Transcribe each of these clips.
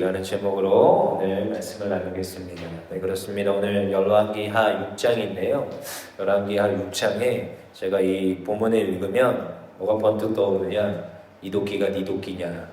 라는 제목으로 오늘 말씀을 나누겠습니다. 네, 그렇습니다. 오늘 열왕기하 6장인데요. 열왕기하 6장에 제가 이 본문을 읽으면 뭐가 번뜩 떠오르냐? 이도끼가 니도끼냐?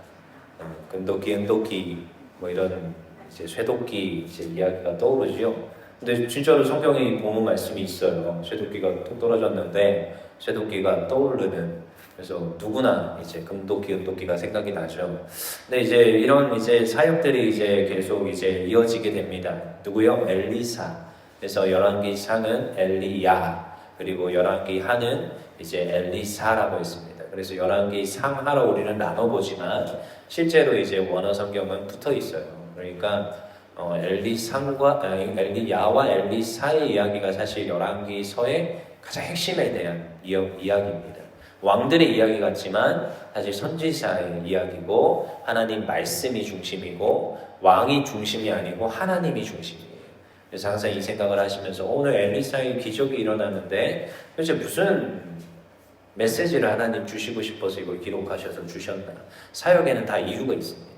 어, 금도끼, 은도끼 뭐 이런 이제 쇠도끼 이제 이야기가 떠오르죠. 근데 진짜로 성경에 본문 말씀이 있어요. 쇠도끼가 뚝 떨어졌는데 쇠도끼가 떠오르는 그래서 누구나 이제 금도끼, 은도끼가 생각이 나죠. 근데 이제 이런 이제 사역들이 이제 계속 이제 이어지게 됩니다. 누구요? 엘리사. 그래서 열왕기 상은 엘리야 그리고 열왕기 하는 이제 엘리사라고 했습니다. 그래서 열왕기 상하로 우리는 나눠보지만 실제로 이제 원어 성경은 붙어 있어요. 그러니까 어, 엘리상과 엘리야와 엘리사의 이야기가 사실 열왕기서의 가장 핵심에 대한 이야, 이야기입니다. 왕들의 이야기 같지만 사실 선지자의 이야기고 하나님 말씀이 중심이고 왕이 중심이 아니고 하나님이 중심이에요. 그래서 항상 이 생각을 하시면서 오늘 엘리사의 기적이 일어나는데 도대체 무슨 메시지를 하나님 주시고 싶어서 이걸 기록하셔서 주셨나? 사역에는 다 이유가 있습니다.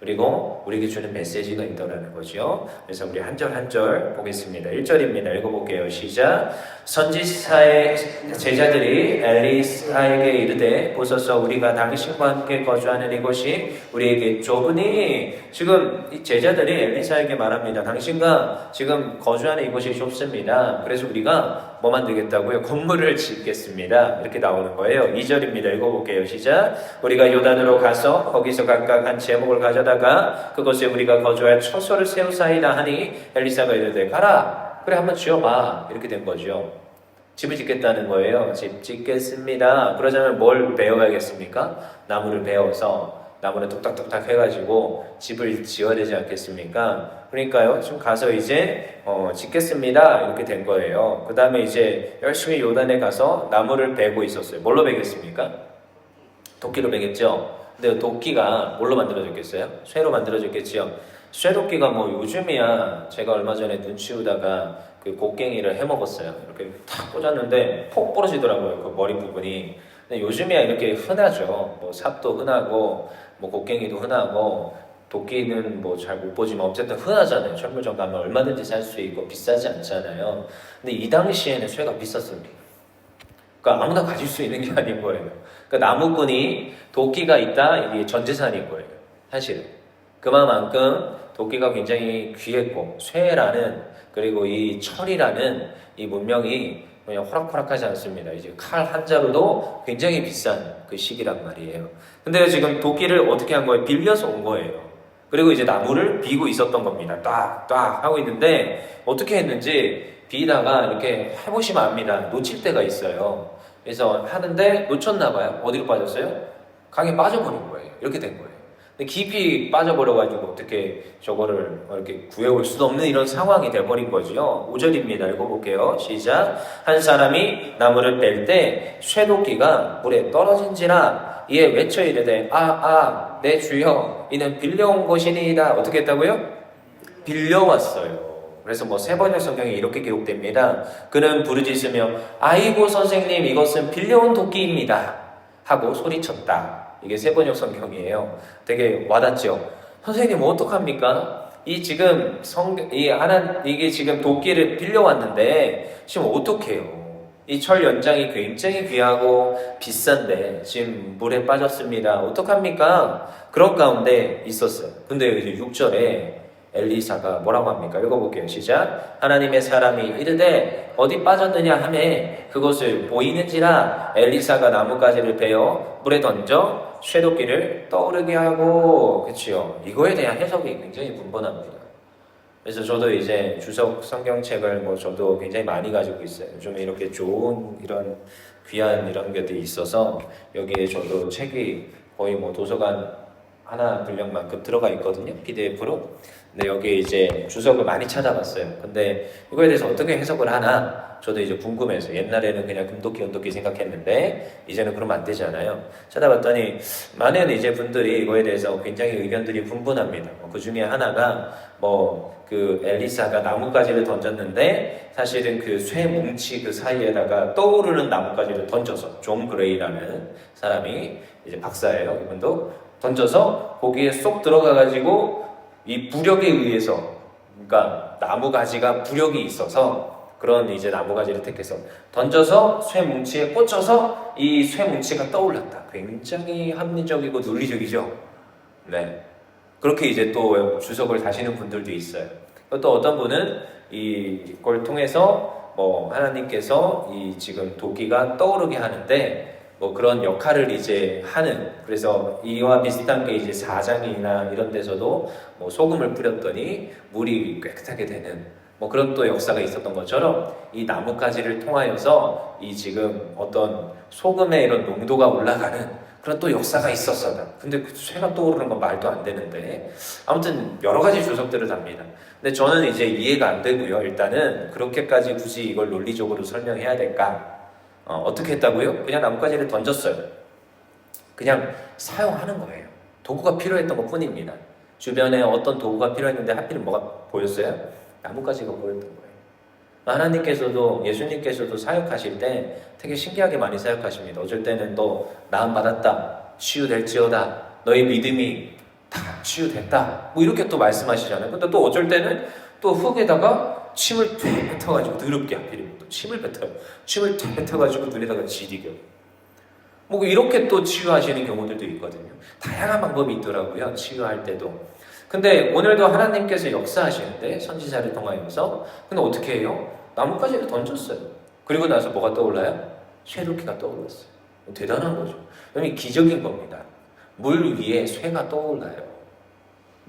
그리고 우리에게 주는 메시지가 있더라는 거죠. 그래서 우리 한 절 한 절 보겠습니다. 1절입니다. 읽어볼게요. 시작. 선지사의 제자들이 엘리사에게 이르되 보소서 우리가 당신과 함께 거주하는 이곳이 우리에게 좁으니 지금 이 제자들이 엘리사에게 말합니다. 당신과 지금 거주하는 이곳이 좁습니다. 그래서 우리가 뭐 만들겠다고요? 건물을 짓겠습니다. 이렇게 나오는 거예요. 2절입니다. 읽어볼게요. 시작. 우리가 요단으로 가서 거기서 각각 한 제목을 가져다가 그곳에 우리가 거주할 처소를 세우사이다 하니 엘리사가 이르되 가라. 그래 한번 지어봐. 이렇게 된 거죠. 집을 짓겠다는 거예요. 집 짓겠습니다. 그러자면 뭘 베어야겠습니까? 나무를 베어서 나무를 뚝딱뚝딱 해가지고 집을 지어야 되지 않겠습니까? 그러니까요, 지금 가서 이제 어, 짓겠습니다 이렇게 된 거예요. 그 다음에 이제 열심히 요단에 가서 나무를 베고 있었어요. 뭘로 베겠습니까? 도끼로 베겠죠. 근데 도끼가 뭘로 만들어졌겠어요? 쇠로 만들어졌겠지요. 쇠도끼가 뭐 요즘이야 제가 얼마 전에 눈 치우다가 그 곡괭이를 해 먹었어요. 이렇게 탁 꽂았는데 폭 부러지더라고요. 그 머리 부분이. 근데 요즘이야 이렇게 흔하죠. 뭐 삽도 흔하고 뭐 곡괭이도 흔하고 도끼는 뭐 잘 못 보지만 어쨌든 흔하잖아요. 철물점 가면 얼마든지 살 수 있고 비싸지 않잖아요. 근데 이 당시에는 쇠가 비쌌습니다. 그러니까 아무나 가질 수 있는 게 아닌 거예요. 그러니까 나무꾼이 도끼가 있다 이게 전재산인 거예요. 사실은 그만큼 도끼가 굉장히 귀했고 쇠라는 그리고 이 철이라는 이 문명이 그냥 호락호락하지 않습니다. 이제 칼 한 자루도 굉장히 비싼 그 시기란 말이에요. 근데 지금 도끼를 어떻게 한 거예요? 빌려서 온 거예요. 그리고 이제 나무를 비고 있었던 겁니다. 딱, 딱 하고 있는데 어떻게 했는지 비다가 이렇게 해보시면 압니다. 놓칠 때가 있어요. 그래서 하는데 놓쳤나 봐요. 어디로 빠졌어요? 강에 빠져버린 거예요. 이렇게 된 거예요. 깊이 빠져버려가지고 어떻게 저거를 이렇게 구해올 수도 없는 이런 상황이 돼버린 거죠. 5절입니다. 읽어볼게요. 시작. 한 사람이 나무를 뺄 때 쇠도끼가 물에 떨어진지라 이에 외쳐 이르되 아, 아, 내 주여 이는 빌려온 것이니이다. 어떻게 했다고요? 빌려왔어요. 그래서 뭐 세 번역 성경에 이렇게 기록됩니다. 그는 부르짖으며 아이고 선생님 이것은 빌려온 도끼입니다. 하고 소리쳤다. 이게 세 번역 성경이에요. 되게 와닿죠. 선생님 어떡합니까? 이 지금 성경 이 하나 이게 지금 도끼를 빌려왔는데 지금 어떡해요? 이 철 연장이 굉장히 귀하고 비싼데 지금 물에 빠졌습니다. 어떡합니까? 그런 가운데 있었어요. 근데 이제 6절에 엘리사가 뭐라고 합니까? 읽어볼게요. 시작. 하나님의 사람이 이르되 어디 빠졌느냐 하매 그것을 보이는지라 엘리사가 나뭇가지를 베어 물에 던져 쇠도끼를 떠오르게 하고 그치요. 이거에 대한 해석이 굉장히 분분합니다. 그래서 저도 이제 주석 성경책을 뭐 저도 굉장히 많이 가지고 있어요. 요즘에 이렇게 좋은 이런 귀한 이런 것들이 있어서 여기에 저도 책이 거의 뭐 도서관 하나 분량만큼 들어가 있거든요. PDF로. 근데 여기 이제 주석을 많이 찾아봤어요. 근데 이거에 대해서 어떻게 해석을 하나 저도 이제 궁금해서 옛날에는 그냥 금도끼, 은도끼 생각했는데 이제는 그러면 안 되잖아요. 찾아봤더니 많은 이제 분들이 이거에 대해서 굉장히 의견들이 분분합니다. 그 중에 하나가 뭐 그 엘리사가 나뭇가지를 던졌는데 사실은 그 쇠 뭉치 그 사이에다가 떠오르는 나뭇가지를 던져서 존 그레이라는 사람이 이제 박사예요. 이분도 던져서 거기에 쏙 들어가 가지고 이 부력에 의해서 그러니까 나무 가지가 부력이 있어서 그런 이제 나무 가지를 택해서 던져서 쇠 뭉치에 꽂혀서 이 쇠 뭉치가 떠올랐다. 굉장히 합리적이고 논리적이죠. 네. 그렇게 이제 또 주석을 다시는 분들도 있어요. 또 어떤 분은 이걸 통해서 뭐 하나님께서 이 지금 도끼가 떠오르게 하는데 뭐 그런 역할을 이제 하는 그래서 이와 비슷한 게 이제 사장이나 이런 데서도 뭐 소금을 뿌렸더니 물이 깨끗하게 되는 뭐 그런 또 역사가 있었던 것처럼 이 나뭇가지를 통하여서 이 지금 어떤 소금의 이런 농도가 올라가는 그런 또 역사가 있었어요. 근데 그 쇠가 떠오르는 건 말도 안 되는데 아무튼 여러 가지 주석들을 답니다. 근데 저는 이제 이해가 안 되고요. 일단은 그렇게까지 굳이 이걸 논리적으로 설명해야 될까? 어, 떻게 했다고요? 그냥 나뭇가지를 던졌어요. 그냥 사용하는 거예요. 도구가 필요했던 것 뿐입니다. 주변에 어떤 도구가 필요했는데 하필 뭐가 보였어요? 나뭇가지가 보였던 거예요. 하나님께서도 예수님께서도 사역하실 때 되게 신기하게 많이 사역하십니다. 어쩔 때는 너 나음 받았다, 치유될지어다, 너의 믿음이 다 치유됐다, 뭐 이렇게 또 말씀하시잖아요. 근데 또 어쩔 때는 또 흙에다가 침을 쫙 뱉어가지고 더럽게 하필이면 또 침을 뱉어요. 침을 쫙 뱉어가지고 눈에다가 지리겨. 뭐 이렇게 또 치유하시는 경우들도 있거든요. 다양한 방법이 있더라고요. 치유할 때도. 근데 오늘도 하나님께서 역사하시는데 선지자를 통하여서 근데 어떻게 해요? 나뭇가지를 던졌어요. 그리고 나서 뭐가 떠올라요? 쇠도끼가 떠올랐어요. 대단한 거죠. 그러면 기적인 겁니다. 물 위에 쇠가 떠올라요.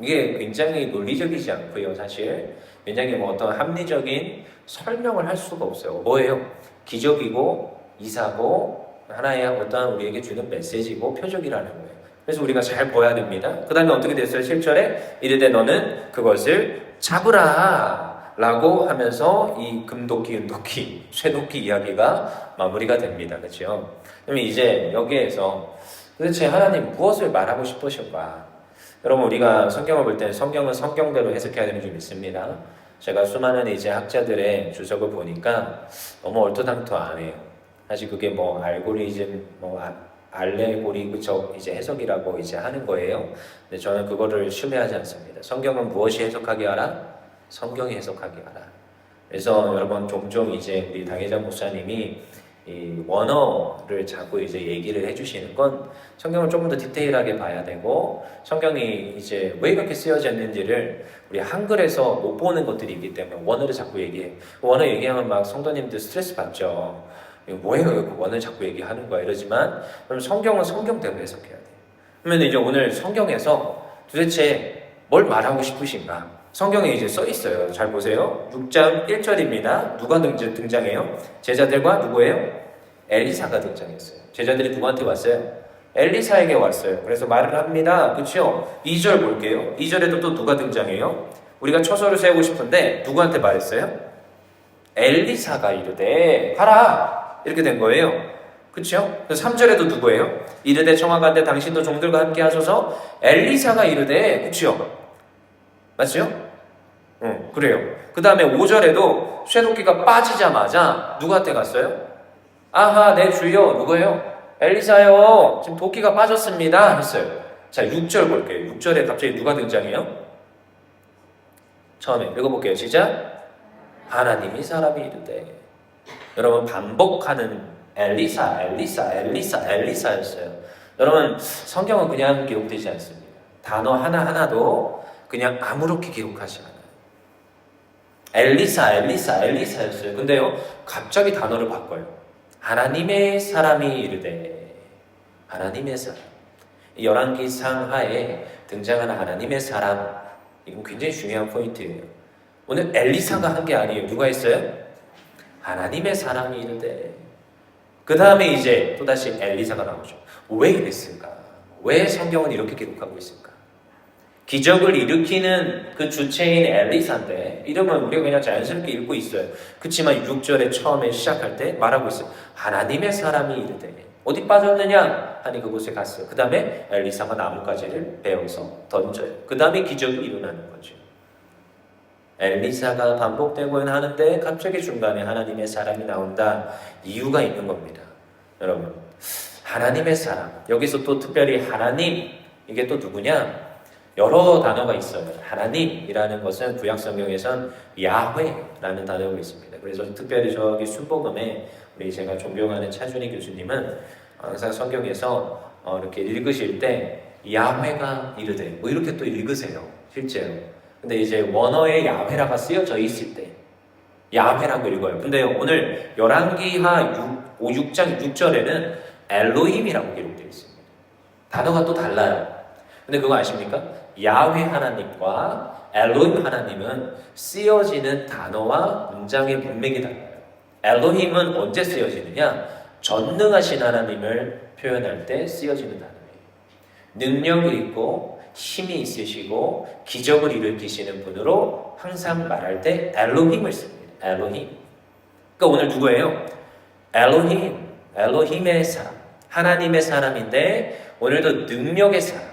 이게 굉장히 논리적이지 않고요, 사실. 굉장히 뭐 어떤 합리적인 설명을 할 수가 없어요. 뭐예요? 기적이고, 이사고, 하나의 어떤 우리에게 주는 메시지고, 표적이라는 거예요. 그래서 우리가 잘 봐야 됩니다. 그 다음에 어떻게 됐어요? 7절에 이르되 너는 그것을 잡으라 라고 하면서 이 금도끼, 은도끼, 쇠도끼 이야기가 마무리가 됩니다. 그렇죠? 그러면 이제 여기에서 도대체 하나님 무엇을 말하고 싶으실까? 여러분 우리가 성경을 볼 때는 성경은 성경대로 해석해야 되는 줄 믿습니다. 제가 수많은 이제 학자들의 주석을 보니까 너무 얼토당토하네요. 사실 그게 뭐 알고리즘, 뭐 아, 알레고리 그저 이제 해석이라고 이제 하는 거예요. 근데 저는 그거를 신뢰하지 않습니다. 성경은 무엇이 해석하게 하라? 성경이 해석하게 하라. 그래서 여러분 종종 이제 우리 당회장 목사님이 이 원어를 자꾸 이제 얘기를 해주시는 건 성경을 조금 더 디테일하게 봐야 되고 성경이 이제 왜 이렇게 쓰여졌는지를 우리 한글에서 못 보는 것들이 있기 때문에 원어를 자꾸 얘기해. 원어 얘기하면 막 성도님들 스트레스 받죠. 이거 뭐예요? 그 원을 자꾸 얘기하는 거야 이러지만 그럼 성경은 성경대로 해석해야 돼. 그러면 이제 오늘 성경에서 도대체 뭘 말하고 싶으신가? 성경에 이제 써 있어요. 잘 보세요. 6장 1절입니다. 누가 등장, 등장 해요? 제자들과 누구예요? 엘리사가 등장했어요. 제자들이 누구한테 왔어요? 엘리사에게 왔어요. 그래서 말을 합니다. 그렇죠? 2절 볼게요. 2절에도 또 누가 등장해요? 우리가 처소를 세우고 싶은데 누구한테 말했어요? 엘리사가 이르되 가라 이렇게 된 거예요. 그렇죠? 3절에도 누구예요? 이르되 청하간대 당신도 종들과 함께 하소서 엘리사가 이르되 그렇죠? 맞죠? 응, 그래요. 그 다음에 5절에도 쇠도끼가 빠지자마자 누구한테 갔어요? 아하, 내 주여, 누구예요? 엘리사요. 지금 도끼가 빠졌습니다. 했어요. 자, 6절 볼게요. 6절에 갑자기 누가 등장해요? 처음에 읽어볼게요. 시작. 하나님이 사람이 이르되. 여러분, 반복하는 엘리사, 엘리사, 엘리사, 엘리사였어요. 여러분, 성경은 그냥 기록되지 않습니다. 단어 하나하나도 그냥 아무렇게 기록하지 않아요. 엘리사, 엘리사, 엘리사였어요. 근데요, 갑자기 단어를 바꿔요. 하나님의 사람이 이르되, 하나님의 사람. 열왕기 상 하에 등장하는 하나님의 사람. 이건 굉장히 중요한 포인트예요. 오늘 엘리사가 한 게 아니에요. 누가 했어요? 하나님의 사람이 이르되. 그 다음에 이제 또다시 엘리사가 나오죠. 왜 이랬을까? 왜 성경은 이렇게 기록하고 있을까? 기적을 일으키는 그 주체인 엘리사인데 이름은 우리가 그냥 자연스럽게 읽고 있어요. 그렇지만 6절에 처음에 시작할 때 말하고 있어요. 하나님의 사람이 이르되 어디 빠졌느냐 하니 그곳에 갔어요. 그 다음에 엘리사가 나뭇가지를 베어서 던져요. 그 다음에 기적이 일어나는 거죠. 엘리사가 반복되고 하는데 갑자기 중간에 하나님의 사람이 나온다. 이유가 있는 겁니다. 여러분 하나님의 사람 여기서 또 특별히 하나님 이게 또 누구냐? 여러 단어가 있어요. 하나님이라는 것은 구약 성경에선 야훼라는 단어가 있습니다. 그래서 특별히 저기 순복음에 우리 제가 존경하는 차준희 교수님은 항상 성경에서 어, 이렇게 읽으실 때 야훼가 이르되 뭐 이렇게 또 읽으세요. 실제로. 근데 이제 원어에 야훼라가 쓰여져 있을 때 야훼라고 읽어요. 근데 오늘 열왕기하 6, 6장 6절에는 엘로힘이라고 기록되어 있습니다. 단어가 또 달라요. 근데 그거 아십니까? 야훼 하나님과 엘로힘 하나님은 쓰여지는 단어와 문장의 문맥이 달라요. 엘로힘은 언제 쓰여지느냐? 전능하신 하나님을 표현할 때 쓰여지는 단어예요. 능력이 있고 힘이 있으시고 기적을 일으키시는 분으로 항상 말할 때 엘로힘을 씁니다. 엘로힘. 그러니까 오늘 누구예요? 엘로힘. 엘로힘의 사람. 하나님의 사람인데 오늘도 능력의 사람.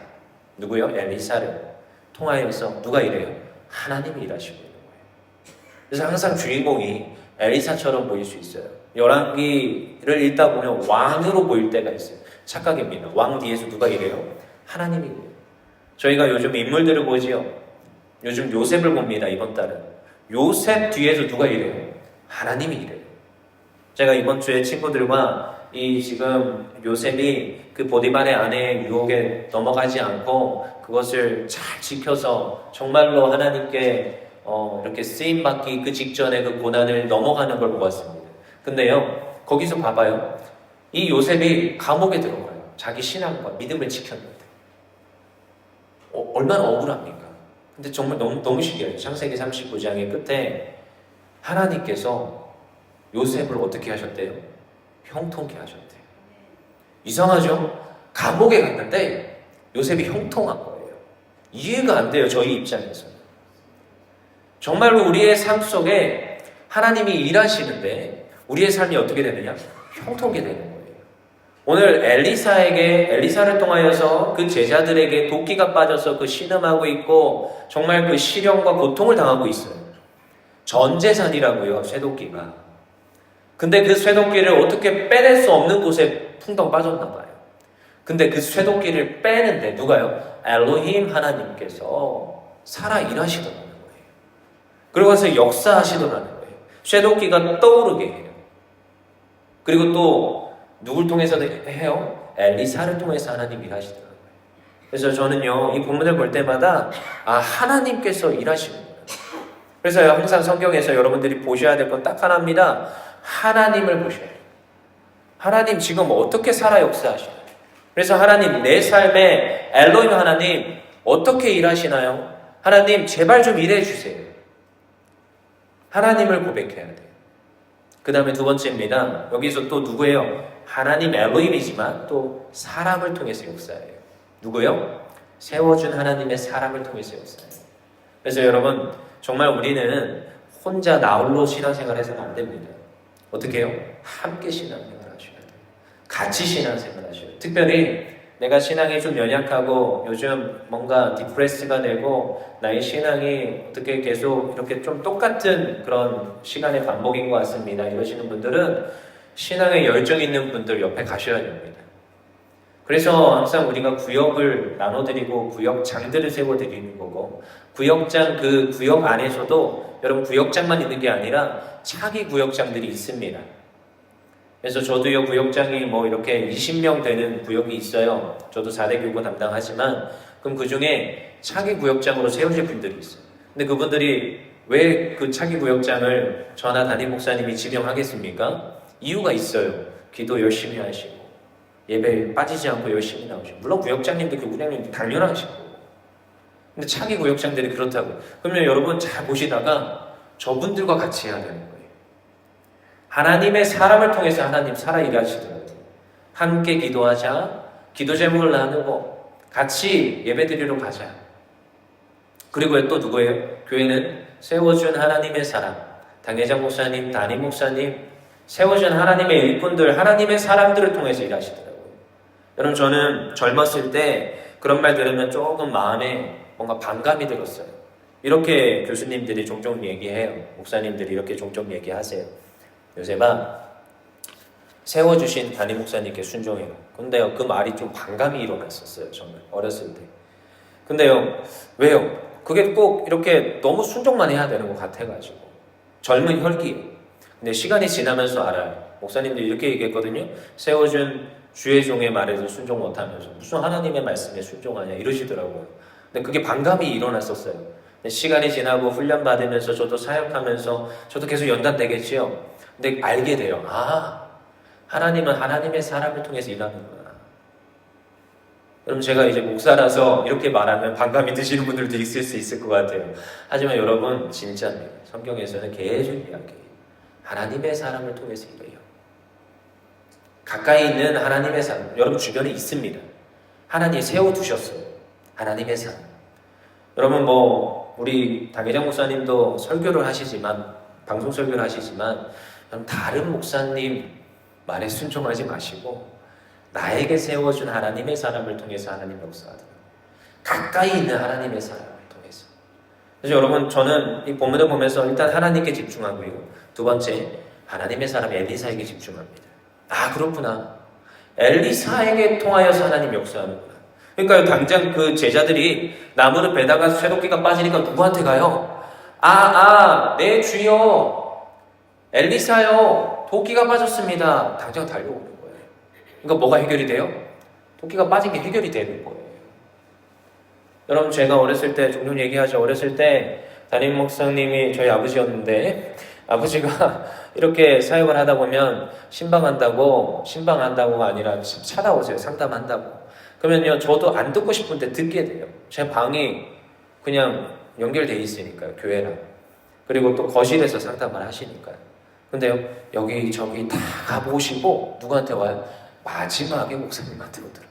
누구요? 엘리사를 통하여서 누가 이래요? 하나님이 일하시고 있는 거예요. 그래서 항상 주인공이 엘리사처럼 보일 수 있어요. 열왕기를 읽다 보면 왕으로 보일 때가 있어요. 착각입니다. 왕 뒤에서 누가 이래요? 하나님이 이래요. 저희가 요즘 인물들을 보지요. 요즘 요셉을 봅니다. 이번 달은 요셉 뒤에서 누가 이래요? 하나님이 이래요. 제가 이번 주에 친구들과 이 지금 요셉이 그 보디발의 아내의 유혹에 넘어가지 않고 그것을 잘 지켜서 정말로 하나님께 어, 이렇게 쓰임 받기 그 직전에 그 고난을 넘어가는 걸 보았습니다. 근데요 거기서 봐봐요 이 요셉이 감옥에 들어가요. 자기 신앙과 믿음을 지켰는데 어, 얼마나 억울합니까? 근데 정말 너무 너무 신기해요. 창세기 39장의 끝에 하나님께서 요셉을 어떻게 하셨대요? 형통케 하셨대요. 이상하죠? 감옥에 갔는데 요셉이 형통한 거예요. 이해가 안 돼요, 저희 입장에서는. 정말로 우리의 삶 속에 하나님이 일하시는데 우리의 삶이 어떻게 되느냐? 형통하게 되는 거예요. 오늘 엘리사에게 엘리사를 통하여서 그 제자들에게 도끼가 빠져서 그 신음하고 있고 정말 그 시련과 고통을 당하고 있어요. 전재산이라고요, 쇠도끼가. 근데 그 쇠도끼를 어떻게 빼낼 수 없는 곳에 풍덩 빠졌나 봐요. 근데 그 쇠도끼를 빼는데 누가요? 엘로힘 하나님께서 살아 일하시더라는 거예요. 그러고서 역사하시더라는 거예요. 쇠도끼가 떠오르게 해요. 그리고 또 누굴 통해서 해요? 엘리사를 통해서 하나님 일하시더라고요. 그래서 저는요, 이 본문을 볼 때마다, 아, 하나님께서 일하시는 거예요. 그래서 항상 성경에서 여러분들이 보셔야 될 건 딱 하나입니다. 하나님을 보셔야 돼요. 하나님 지금 어떻게 살아 역사하시나요? 그래서 하나님 내 삶에 엘로임 하나님 어떻게 일하시나요? 하나님 제발 좀 일해 주세요. 하나님을 고백해야 돼요. 그 다음에 두 번째입니다. 여기서 또 누구예요? 하나님 엘로임이지만 또 사람을 통해서 역사해요. 누구요? 세워준 하나님의 사람을 통해서 역사해요. 그래서 여러분 정말 우리는 혼자 나홀로 신앙생활 해서는 안 됩니다. 어떻게 해요? 함께 신앙생활 하셔야 돼요. 같이 신앙생활 하셔야 돼요. 특별히 내가 신앙이 좀 연약하고 요즘 뭔가 디프레스가 되고 나의 신앙이 어떻게 계속 이렇게 좀 똑같은 그런 시간의 반복인 것 같습니다. 이러시는 분들은 신앙에 열정 있는 분들 옆에 가셔야 됩니다. 그래서 항상 우리가 구역을 나눠드리고 구역장들을 세워드리는 거고 구역장 그 구역 안에서도 여러분 구역장만 있는 게 아니라 차기 구역장들이 있습니다. 그래서 저도요 구역장이 뭐 이렇게 20명 되는 구역이 있어요. 저도 4대 교구 담당하지만 그럼 그 중에 차기 구역장으로 세우실 분들이 있어요. 근데 그분들이 왜 그 차기 구역장을 저나 담임 목사님이 지명하겠습니까? 이유가 있어요. 기도 열심히 하시고 예배 빠지지 않고 열심히 나오시고 물론 구역장님도 교구장님도 당연하시고 근데 차기 구역장들이 그렇다고 그러면 여러분 잘 보시다가 저분들과 같이 해야 되는 거예요. 하나님의 사람을 통해서 하나님 살아 일하시더라고요. 함께 기도하자, 기도 제목을 나누고 같이 예배드리러 가자. 그리고 또 누구예요? 교회는 세워준 하나님의 사람, 당회장 목사님, 담임 목사님, 세워준 하나님의 일꾼들, 하나님의 사람들을 통해서 일하시더라고요. 여러분 저는 젊었을 때 그런 말 들으면 조금 마음에 뭔가 반감이 들었어요. 이렇게 교수님들이 종종 얘기해요. 목사님들이 이렇게 종종 얘기하세요. 요새봐 세워주신 담임 목사님께 순종해요. 근데요 그 말이 좀 반감이 일어났었어요. 정말 어렸을 때. 근데요, 왜요? 그게 꼭 이렇게 너무 순종만 해야 되는 것 같아가지고. 젊은 혈기. 근데 시간이 지나면서 알아요. 목사님들이 이렇게 얘기했거든요. 세워준 주의 종의 말에도 순종 못하면서 무슨 하나님의 말씀에 순종하냐 이러시더라고요. 근데 그게 반감이 일어났었어요. 시간이 지나고 훈련 받으면서 저도 사역하면서 저도 계속 연단되겠지요. 근데 알게 돼요. 아, 하나님은 하나님의 사람을 통해서 일하는구나. 여러분 제가 이제 목사라서 이렇게 말하면 반감이 드시는 분들도 있을 수 있을 것 같아요. 하지만 여러분 진짜입니다. 성경에서는 계속 이야기. 하나님의 사람을 통해서 일해요. 가까이 있는 하나님의 사람, 여러분 주변에 있습니다. 하나님 세워두셨어요. 하나님의 사람. 여러분 뭐 우리 당회장 목사님도 설교를 하시지만 방송 설교를 하시지만 다른 목사님 말에 순종하지 마시고 나에게 세워준 하나님의 사람을 통해서 하나님 역사하다. 가까이 있는 하나님의 사람을 통해서. 그래서 여러분 저는 이 본문을 보면서 일단 하나님께 집중하고요. 두 번째 하나님의 사람 엘리사에게 집중합니다. 아 그렇구나. 엘리사에게 통하여서 하나님 역사하는구나. 그러니까 당장 그 제자들이 나무를 베다가 쇠도끼가 빠지니까 누구한테 가요? 아, 아, 내 주여, 엘리사요, 도끼가 빠졌습니다. 당장 달려오는 거예요. 그러니까 뭐가 해결이 돼요? 도끼가 빠진 게 해결이 되는 거예요. 여러분 제가 어렸을 때 종종 얘기하죠. 어렸을 때 담임 목사님이 저희 아버지였는데 아버지가 이렇게 사역을 하다 보면 신방한다고 신방한다고가 아니라 찾아오세요. 상담한다고. 그러면요 저도 안 듣고 싶은데 듣게 돼요. 제 방이 그냥 연결돼 있으니까요 교회랑. 그리고 또 거실에서 상담을 하시니까요. 근데요 여기 저기 다 가보시고 누구한테 와요? 마지막에 목사님한테 오더라고요.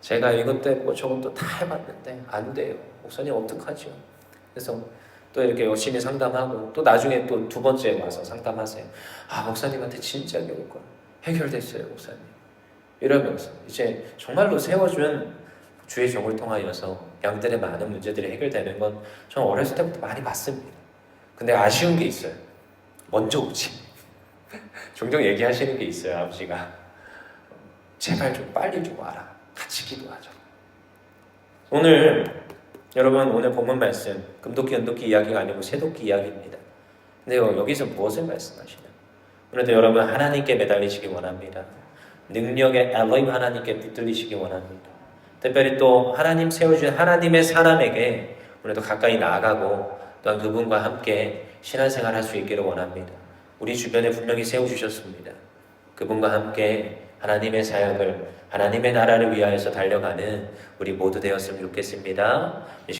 제가 이것 때뭐 저것도 다 해봤는데 안 돼요. 목사님 어떡하죠? 그래서 또 이렇게 열심히 상담하고 또 나중에 또 두 번째 와서 상담하세요. 아 목사님한테 진짜 겨울 걸 해결됐어요 목사님. 이러면서 이제 정말로 세워준 주의 종을 통하여서 양들의 많은 문제들이 해결되는 건 저는 어렸을 때부터 많이 봤습니다. 근데 아쉬운 게 있어요. 먼저 오지. 종종 얘기하시는 게 있어요 아버지가. 제발 좀 빨리 좀 와라. 같이 기도하자. 오늘 여러분 오늘 본문 말씀 금도끼 은도끼 이야기가 아니고 새도끼 이야기입니다. 근데요 여기서 무엇을 말씀하시냐? 오늘도 여러분 하나님께 매달리시기 원합니다. 능력의 엘로임 하나님께 붙들리시기 원합니다. 특별히 또 하나님 세워주신 하나님의 사람에게 오늘도 가까이 나아가고 또한 그분과 함께 신앙생활 할 수 있기를 원합니다. 우리 주변에 분명히 세워주셨습니다. 그분과 함께 하나님의 사역을 하나님의 나라를 위하여서 달려가는 우리 모두 되었으면 좋겠습니다.